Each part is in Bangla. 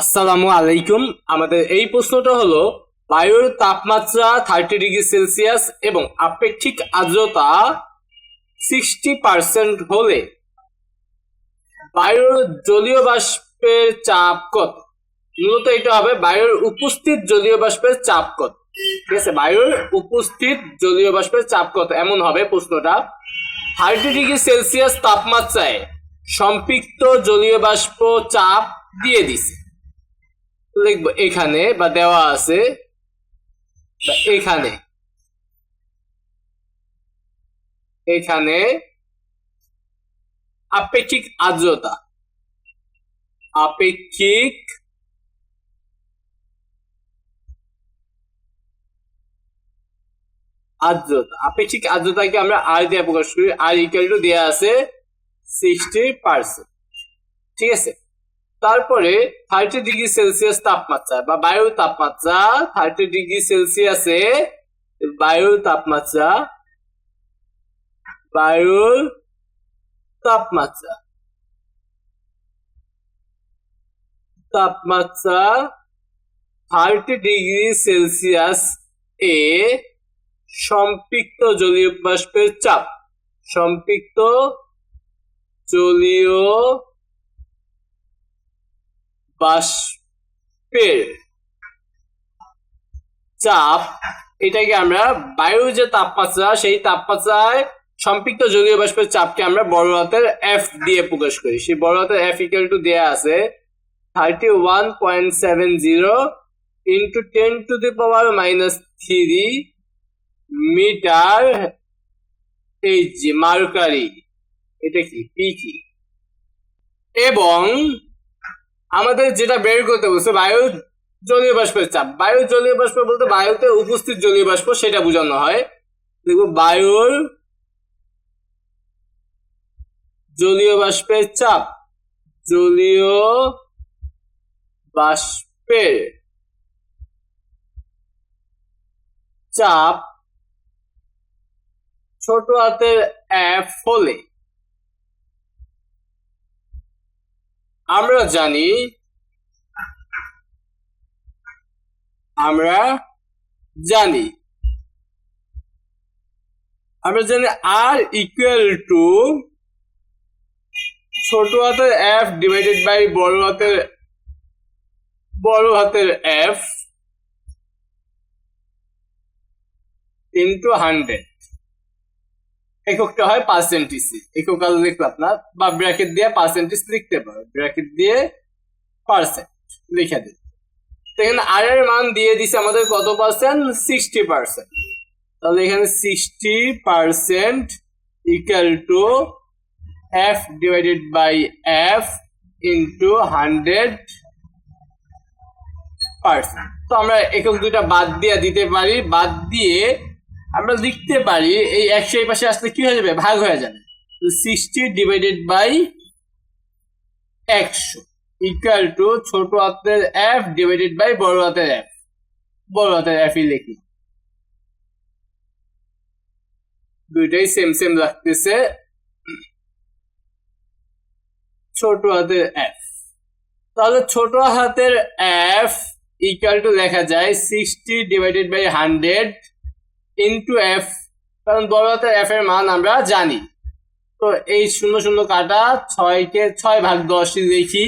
আসসালামু আলাইকুম। আমাদের এই প্রশ্নটা হলো, বায়ুর তাপমাত্রা থার্টি ডিগ্রি সেলসিয়াস এবং আপেক্ষিক আর্দ্রতা সিক্সটি পার্সেন্ট হলে বায়ুর জলীয় বাষ্পের চাপ কত? মূলত এটা হবে বায়ুর উপস্থিত জলীয় বাষ্পের চাপ কত? ঠিক আছে, বায়ুর উপস্থিত জলীয় বাষ্পের চাপ কত? এমন হবে প্রশ্নটা। থার্টি ডিগ্রি সেলসিয়াস তাপমাত্রায় সম্পৃক্ত জলীয় বাষ্প চাপ দিয়ে দিছে। লিখব এখানে বা দেওয়া আছে এখানে। এখানে আপেক্ষিক আর্দ্রতা। আপেক্ষিক আর্দ্রতা। আপেক্ষিক আর্দ্রতাকে আমরা আর দিয়ে প্রকাশ করি। আর ইকুয়াল টু দেওয়া আছে সিক্সটি পার্সেন্ট ঠিক আছে? তারপরে থার্টি ডিগ্রি সেলসিয়াস তাপমাত্রা বা বায়ুর তাপমাত্রা থার্টি ডিগ্রি সেলসিয়াসে বায়ুর তাপমাত্রা বায়ুর তাপমাত্রা তাপমাত্রা থার্টি ডিগ্রি সেলসিয়াস এ সম্পৃক্ত জলীয় বাষ্পের চাপ, সম্পৃক্ত জলীয় বাষ্পের চাপ, এটাকে আমরা বায়ুর যে তাপমাত্রা, সেই তাপমাত্রায় সম্পৃক্ত জলীয় বাষ্পের চাপকে আমরা বড় হাতের এফ দিয়ে প্রকাশ করি। সেই বড় হাতের এফ ইকুয়াল টু দেয়া আছে thirty one point seven zero into ten to the power minus three metre এই যে মার্কারি। এটা কি? পি কি? এবং আমাদের যেটা বের করতে বলছে, বায়ু জলীয় বাষ্পের চাপ। বায়ু জলীয় বাষ্প বলতে বায়ুতে উপস্থিত জলীয় বাষ্প, সেটা বোঝানো হয়। দেখব, বায়ুর জলীয় বাষ্পের চাপ, জলীয় বাষ্পের চাপ ছোট হাতের এফ হলে আমরা জানি আমরা জানি। আমরা জানি আর ইকুয়াল টু ছোট হাতের এফ ডিভাইডেড বাই বড় হাতের বড় হাতের এফ ইন্টু হান্ড্রেড এককটা হয় পার্সেন্টেজ একক আলো লিখবে আপনার বা ব্র্যাকেট দিয়ে পার্সেন্টেজ লিখতে পারো। ব্র্যাকেট দিয়ে পার্সেন্ট লিখে তো এখানে আর এর মান দিয়ে দিছে আমাদের কত পার্সেন্ট সিক্সটি পার্সেন্ট তাহলে এখানে sixty percent equal to F divided by F into hundred percent তো আমরা একক দুইটা বাদ দিয়ে দিতে পারি। বাদ দিয়ে আমরা লিখতে পারি, এই একশো এই পাশে আসলে কি হয়ে যাবে? ভাগ হয়ে যাবে। সিক্সটি ডিভাইডেড বাই একশো। ইকুয়াল টু ছোট হাতের এফ ডিভাইডেড বাই বড় হাতের এফ বড় হাতের এফ লিখি। দুইটাই সেম সেম রাখতেছে ছোট হাতের এফ তাহলে ছোট হাতের এফ ইকুয়াল টু লেখা যায় sixty divided by hundred into F কারণ বড় হাতের এফ এর মান আমরা জানি। তো এই শূন্য শূন্য কাটা ছয়কে ছয় ভাগ দশ লিখি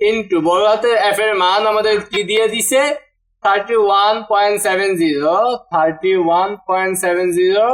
ইন্টু বড় হাতের এফ এর মান আমাদের কি দিয়ে দিছে? Thirty one point seven zero thirty one point seven zero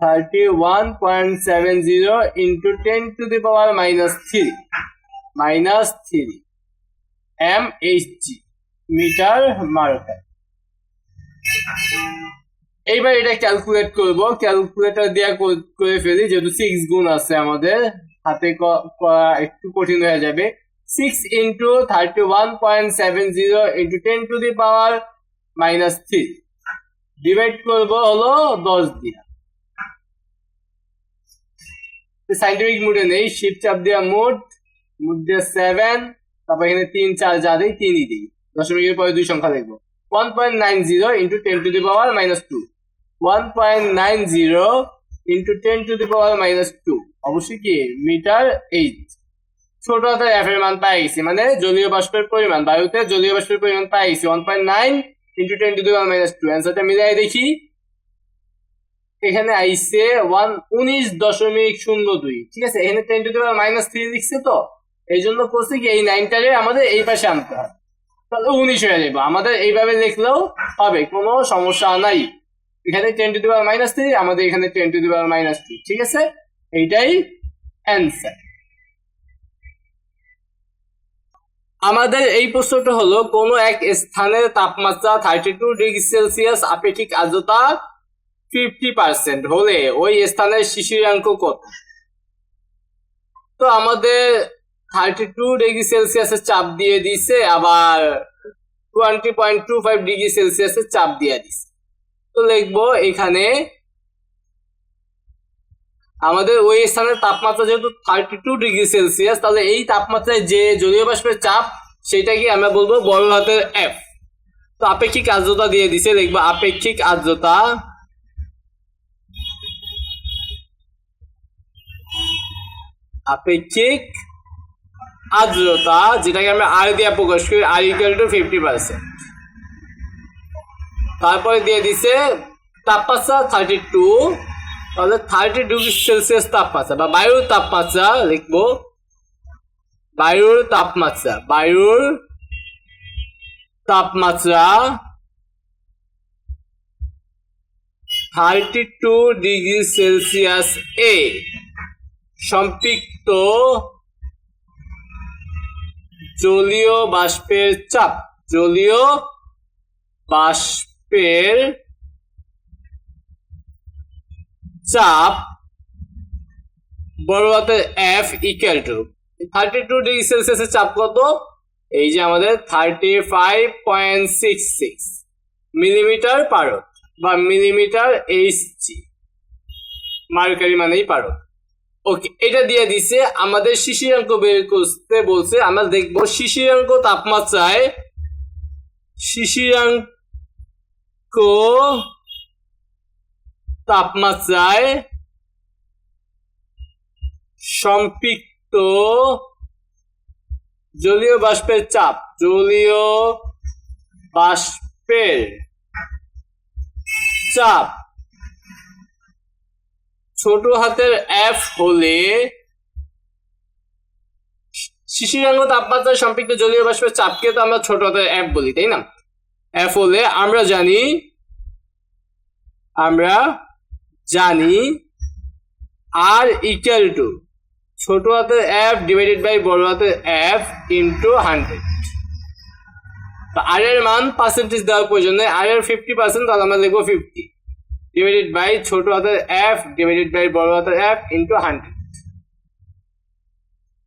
thirty one point seven zero into ten to the power minus three minus three M H G metre mercury এইবার এটা ক্যালকুলেট করব ক্যালকুলেটর দিয়ে করে ফেলি, যেহেতু সিক্স গুণ আছে আমাদের, হাতে করা একটু কঠিন হয়ে যাবে। Six into thirty one point seven zero into ten to the power minus three divide করব হলো দশ দিয়া। সাইন্টিফিক মুডে নেই শিপ চাপ দেওয়া মুড মুড দিয়ে সেভেন তারপর এখানে তিন, চার, যা দিই, তিনই দিই। দশমিকের পরে দুই সংখ্যা দেখব। 1.90 into 10 to the power minus 2 1.90 into 10 to the power minus 2 অবশ্যই কি? মিটার 8 ছোট হাতের এফ এর মান পাইছি মানে জলীয় বাষ্পের পরিমাণ, বায়ুতে জলীয় বাষ্পের পরিমাণ পাইছি 1.9 into 10 to the power minus 2 অ্যানসারটা মিলাই দেখি। এখানে আইছে 119.02 ঠিক আছে? এখানে 10 to the power minus 3 লিখছে তো? এই জন্য করছে কি, এই 9টারে আমাদের এই পাশে আনতে হবে। উনিশ হয়ে যাবে আমাদের এইভাবে লিখলেও হবে, কোনো সমস্যা নাই। এখানে ten to the power minus three আমাদের এখানে ten to the power minus two ঠিক আছে? এইটাই অ্যান্সার আমাদের এই প্রশ্নটা হলো, কোনো এক স্থানের তাপমাত্রা থার্টি টু ডিগ্রি সেলসিয়াস আপেক্ষিক আর্দ্রতা ফিফটি পার্সেন্ট হলে ওই স্থানের শিশিরাঙ্ক কত? তো আমাদের থার্টি টু ডিগ্রি সেলসিয়াসের চাপ দিয়ে দিছে, আবার twenty point two five degree সেলসিয়াসের চাপ দিয়ে দিছে। তো লিখব এখানে, আমাদের ওই স্থানের তাপমাত্রা যেহেতু থার্টি টু ডিগ্রি সেলসিয়াস তাহলে এই তাপমাত্রায় যে জলীয় বাষ্পের চাপ, সেটাকে আমরা বলব বড় হাতের এফ তো আপেক্ষিক আর্দ্রতা দিয়ে দিছে, লিখব আপেক্ষিক আর্দ্রতা। আপেক্ষিক আর্দ্রতা যেটাকে আমরা আর দিয়ে প্রকাশ করি আর ইকুয়াল টু ফিফটি পার্সেন্ট তারপরে দিয়ে দিছে তাপমাত্রা থার্টি টু তাহলে থার্টি ডিগ্রি সেলসিয়াস তাপমাত্রা বা বায়ুর তাপমাত্রা লিখব, বায়ুর তাপমাত্রা বায়ুর তাপমাত্রা থার্টি টু ডিগ্রি সেলসিয়াস এ সম্পৃক্ত জলীয় বাষ্পের চাপ। জলীয় বাষ্পের চাপ বড় হাতের F equal to thirty two degree সেলসিয়াসের চাপ কত? এই যে আমাদের thirty five point six six millimetre পারদ বা মিলিমিটার এইচ জি মার্কারি মানেই পারদ। ওকে, এটা দিয়ে দিছে, আমাদের শিশিরাঙ্ক বের করতে বলছে, আমরা দেখব শিশিরাঙ্ক তাপমাত্রায় শিশিরাঙ্ক তাপমাত্রায় সম্পৃক্ত জলীয় বাষ্পের চাপ, জলীয় বাষ্পের চাপ। ছোট হাতের এফ হলে শিশিরাঙ্গ তাপমাত্রায় সম্পৃক্ত জলীয় বাষ্পের চাপকে তো আমরা ছোট হাতের এফ বলি, তাই না? এফ হলে আমরা জানি আমরা জানি আর ইকুয়াল টু ছোট হাতের এফ ডিভাইডেড বাই বড় হাতের এফ ইন্টু হান্ড্রেড আর এর মান পার্সেন্টেজ দেওয়ার প্রয়োজন নেই। আর এর ফিফটি পার্সেন্ট তাহলে আমরা লিখব ফিফটি ডিভাইডেড বাই ছোট হাতের এফ ডিভাইডেড বাই বড় হাতের এফ ইন্টু হান্ড্রেড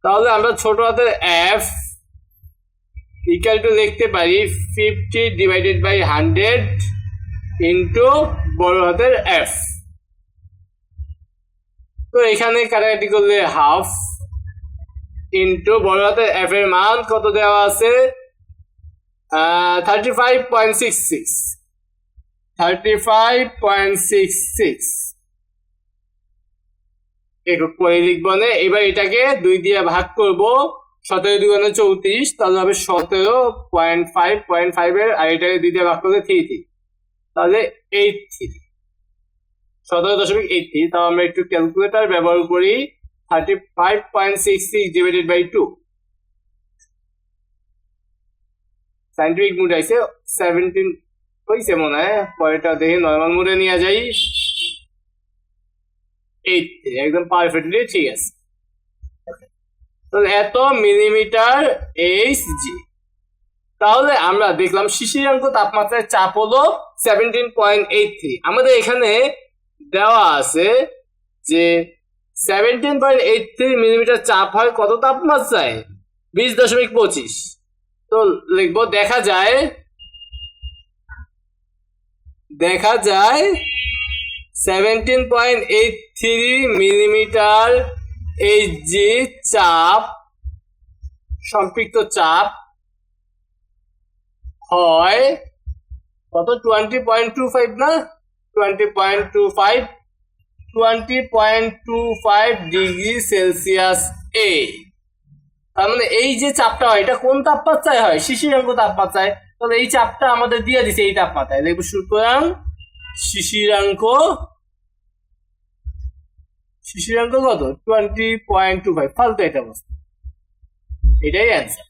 তাহলে আমরা ছোট হাতের এফ ইকুয়াল টু লিখতে পারি fifty divided by hundred into বড় হাতের এফ তো এখানে কাটাকাটি করলে হাফ ইন্টু বড় হাতের এফ এর মান কত দেওয়া আছে? Thirty five point six six একক পরে লিখব না। এবার এটাকে দুই দিয়ে ভাগ করব। সতেরো দুগুণে চৌত্রিশ, তাহলে হবে সতেরো পয়েন্ট ফাইভ পয়েন্ট ফাইভের আর এটাকে দুই দিয়ে ভাগ করলে থ্রি থ্রি তাহলে এইট থ্রি সতেরো দশমিক এইট থ্রি তাও আমরা একটু ক্যালকুলেটার ব্যবহার করি। Thirty five point six six divided by two scientific mode আইসে সেভেন্টিন হয়েছে মনে হয়, পরেরটা দেখে নর্মাল মুডে নিয়ে যাই। এইট একদম পারফেক্টলি ঠিক আছে। এত মিলিমিটার এইচ জি তাহলে আমরা দেখলাম শিশিরাঙ্ক তাপমাত্রার চাপ হলো সেভেন্টিন পয়েন্ট এইট থ্রি আমাদের এখানে দেওয়া আছে যে seventeen point eight three millimetre চাপ হয় কত তাপমাত্রায়? বিশ দশমিক পঁচিশ। তো লিখব, দেখা যায় দেখা যায় seventeen point eight three millimetre H G চাপ, সম্পৃক্ত চাপ হয় কত? টোয়েন্টি পয়েন্ট টু ফাইভ না? Twenty point two five twenty point two five degree Celsius এ তার মানে এই যে চাপটা হয়, এটা কোন তাপমাত্রায় হয়? শিশিরাঙ্গ তাপমাত্রায়। তাহলে এই চাপটা আমাদের দিয়ে দিছে এই তাপমাত্রায়। দেখব সুতরাং শিশিরাঙ্ক শিশিরাঙ্ক কত? টোয়েন্টি পয়েন্ট টু ফাইভ ফালতু এটা অবস্থা এটাই অ্যান্সার